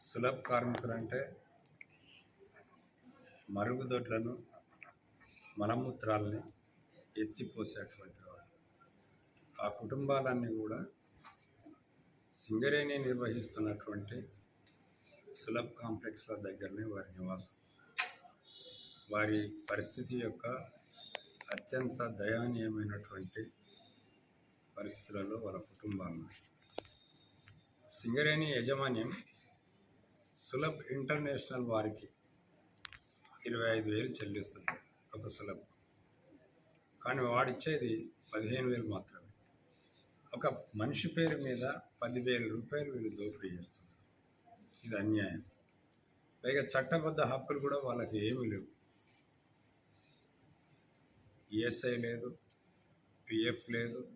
సులభ కార్మికులు అంటే మరుగుదొడ్లను మలమూత్రాలని ఎత్తిపోసేటువంటి వాళ్ళు ఆ కుటుంబాలన్నీ కూడా సింగరేణి నిర్వహిస్తున్నటువంటి సులభ కాంప్లెక్స్ల దగ్గరనే వారి నివాసం. వారి పరిస్థితి యొక్క అత్యంత దయనీయమైనటువంటి పరిస్థితులలో వాళ్ళ కుటుంబాలు. సింగరేణి యాజమాన్యం సులభ్ ఇంటర్నేషనల్ వారికి ఇరవై ఐదు వేలు చెల్లిస్తుంది ఒక సులభ్. కానీ వాడిచ్చేది పదిహేను వేలు మాత్రమే. ఒక మనిషి పేరు మీద పదివేల రూపాయలు వీళ్ళు దోపిడీ చేస్తున్నారు. ఇది అన్యాయం. పైగా చట్టబద్ధ హక్కులు కూడా వాళ్ళకి ఏమీ లేవు. ఈఎస్ఐ లేదు పిఎఫ్ లేదు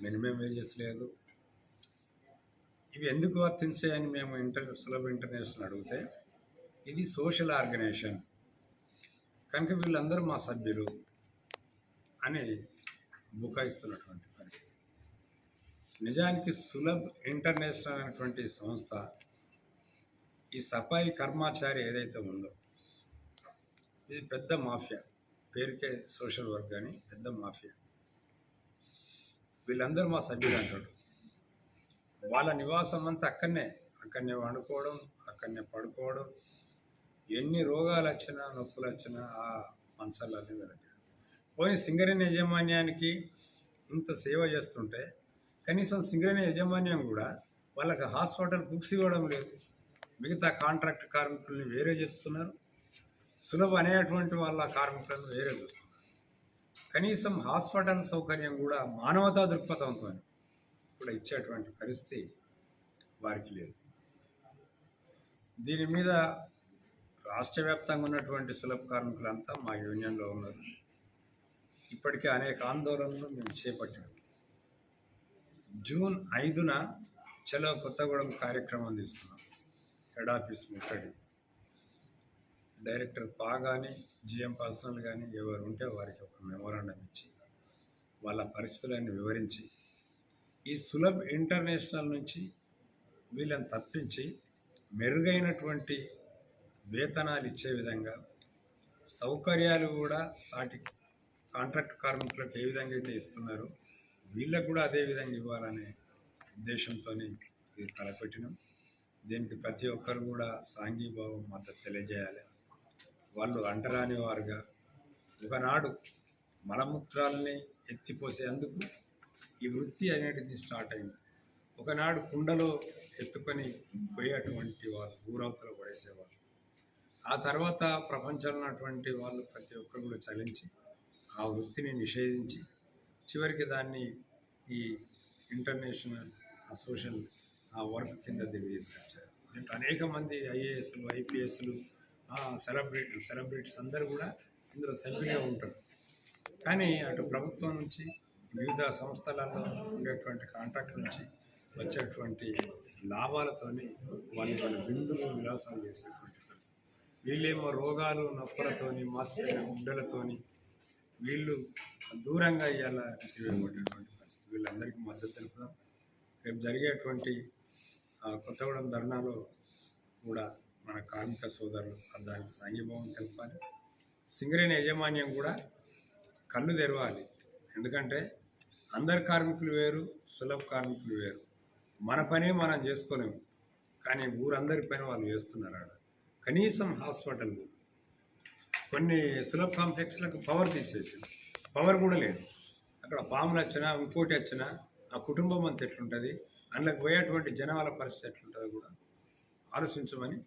మినిమం వేజెస్ లేదు ఇవి ఎందుకు వర్తించాయని మేము ఇంటర్ సులభ ఇంటర్నేషనల్ అడిగితే ఇది సోషల్ ఆర్గనైజేషన్. కనుక వీళ్ళందరూ మా సభ్యులు అని బుకాయిస్తున్నటువంటి పరిస్థితి. నిజానికి సులభ్ ఇంటర్నేషనల్ అనేటువంటి సంస్థ ఈ సఫాయి కర్మాచారి ఏదైతే ఉందో ఇది పెద్ద మాఫియా. పేరుకే సోషల్ వర్క్ కానీ పెద్ద మాఫియా. వీళ్ళందరూ మా సభ్యులు అంటాడు వాళ్ళ నివాసం అంతా అక్కడనే. అక్కడనే వండుకోవడం అక్కడనే పడుకోవడం. ఎన్ని రోగాలు వచ్చినా నొప్పులు వచ్చినా ఆ మంచాలన్నీ వెళతాడు పోయిన సింగరేణి యాజమాన్యానికి ఇంత సేవ చేస్తుంటే కనీసం సింగరేణి యాజమాన్యం కూడా వాళ్ళకి హాస్పిటల్ బుక్స్ ఇవ్వడం లేదు. మిగతా కాంట్రాక్ట్ కార్మికుల్ని వేరే చేస్తున్నారు. సులభ అనేటువంటి వాళ్ళ కార్మికులను వేరే చూస్తున్నారు. కనీసం హాస్పిటల్ సౌకర్యం కూడా మానవతా దృక్పథంతో కూడా ఇచ్చేటువంటి పరిస్థితి వారికి లేదు. దీని మీద రాష్ట్ర వ్యాప్తంగా ఉన్నటువంటి సులభ కార్మికులంతా మా యూనియన్లో ఉన్నారు. ఇప్పటికే అనేక ఆందోళనలు మేము చేపట్టాము జూన్ ఐదున చలో కొత్తగూడెం కార్యక్రమం తీసుకున్నాం. హెడ్ ఆఫీస్ ముట్టడి. డైరెక్టర్ పా కానీ జిఎం పర్సనల్ కానీ ఎవరు ఉంటే వారికి ఒక మెమోరాండం ఇచ్చి వాళ్ళ పరిస్థితులను వివరించి ఈ సులభ్ ఇంటర్నేషనల్ నుంచి వీళ్ళని తప్పించి మెరుగైనటువంటి వేతనాలు ఇచ్చే విధంగా సౌకర్యాలు కూడా సాటి కాంట్రాక్ట్ కార్మికులకు ఏ విధంగా అయితే ఇస్తున్నారో వీళ్ళకు కూడా అదే విధంగా ఇవ్వాలనే ఉద్దేశంతో ఇది తలపెట్టినాం. దీనికి ప్రతి ఒక్కరు కూడా సాంఘీభావం మద్దతు తెలియజేయాలి. వాళ్ళు అంటరాని వారుగా ఒకనాడు మలమూత్రాలని ఎత్తిపోసేందుకు ఈ వృత్తి అనేటిది స్టార్ట్ అయింది. ఒకనాడు కుండలో ఎత్తుకొని పోయేటువంటి వాళ్ళు ఊరవతలో పడేసేవాళ్ళు. ఆ తర్వాత ప్రపంచంలో ఉన్నటువంటి వాళ్ళు ప్రతి ఒక్కరు కూడా చలించి ఆ వృత్తిని నిషేధించి చివరికి దాన్ని ఈ ఇంటర్నేషనల్ ఆ సోషల్ ఆ వర్క్ కింద దిగి తీసుకొచ్చారు దీంట్లో అనేక మంది ఐఏఎస్లు ఐపీఎస్లు సెలబ్రిటీ సెలబ్రిటీస్ అందరూ కూడా ఇందులో సభ్యులుగా ఉంటారు. కానీ అటు ప్రభుత్వం నుంచి వివిధ సంస్థలలో ఉండేటువంటి కాంట్రాక్ట్ నుంచి వచ్చేటువంటి లాభాలతోని వాళ్ళు వాళ్ళ బిందులు విలాసాలు చేసేటువంటి పరిస్థితి. వీళ్ళేమో రోగాలు నొప్పులతోని మాసిపోయిన గుడ్డలతోని వీళ్ళు దూరంగా ఇవాళ రిసీవ్ అయ్యేటువంటి పరిస్థితి. వీళ్ళందరికీ మద్దతు తెలుపుదాం. రేపు జరిగేటువంటి కొత్తగూడెం ధర్నాలో కూడా మన కార్మిక సోదరులు దానికి సంఘీభావం తెలపాలి. సింగరేణి యాజమాన్యం కూడా కళ్ళు తెరవాలి. ఎందుకంటే అందరు కార్మికులు వేరు సులభ కార్మికులు వేరు. మన పనే మనం చేసుకోలేము కానీ ఊరందరి పైన వాళ్ళు చేస్తున్నారు ఆడ. కనీసం హాస్పిటల్ కొన్ని సులభ కాంప్లెక్స్లకు పవర్ తీసేసింది. పవర్ కూడా లేదు. అక్కడ పాములు వచ్చినా ఇంకోటి వచ్చినా ఆ కుటుంబం అంత ఎట్లుంటుంది? అందులోకి పోయేటువంటి జనాల పరిస్థితి ఎట్లుంటుందో కూడా ఆలోచించమని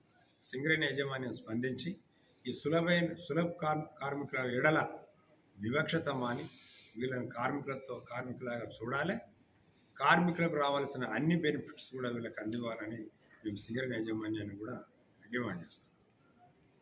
సింగరేణి యాజమాన్యం స్పందించి ఈ సులభైన సులభ కార్ కార్మికుల ఎడల వివక్షతమాని వీళ్ళని కార్మికులతో కార్మికులాగా చూడాలి. కార్మికులకు రావాల్సిన అన్ని బెనిఫిట్స్ కూడా వీళ్ళకి అందివ్వాలని మేము సింగరేణి యాజమాన్యాన్ని కూడా డిమాండ్ చేస్తాం